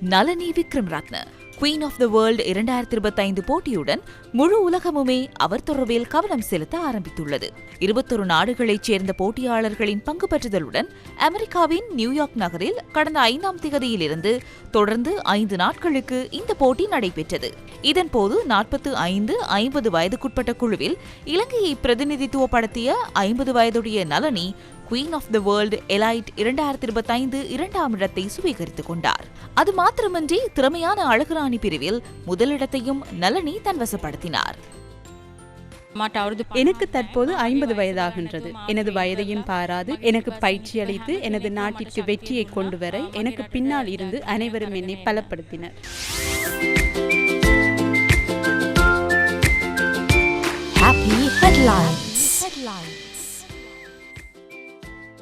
Nalini Wickramaratne queen of the world இரண்டாயிரத்தி இருபத்தைந்து போட்டியுடன் முழு உலகமுமே அவர் தொடர்பில் கவனம் செலுத்த ஆரம்பித்துள்ளது. இருபத்தொரு நாடுகளைச் சேர்ந்த போட்டியாளர்களின் பங்கு பெற்றுதலுடன் அமெரிக்காவின் நியூயார்க் நகரில் கடந்த ஐந்தாம் திகதியிலிருந்து தொடர்ந்து ஐந்து நாட்களுக்கு இந்த போட்டி நடைபெற்றது. இதன்போது நாற்பத்து ஐந்து ஐம்பது வயதுக்குட்பட்ட குழுவில் இலங்கையை பிரதிநிதித்துவப்படுத்திய ஐம்பது வயதுடைய Nalini queen of the world elite இரண்டாயிரத்தி இருபத்தைந்து இரண்டாம் இடத்தை சுவீகரித்துக் கொண்டார். அது மாத்திரமின்றி திறமையான அழகுராணி பிரிவில் முதலிடத்தையும் நலனி தன்வசப்படுத்தினார். எனக்கு தற்போது ஐம்பது வயதாகின்றது. எனது வயதையும் பாராது எனக்கு பயிற்சி அளித்து எனது நாட்டிற்கு வெற்றியை கொண்டு வர எனக்கு பின்னால் இருந்து அனைவரும் என்னை பலப்படுத்தினர். Happy headlines.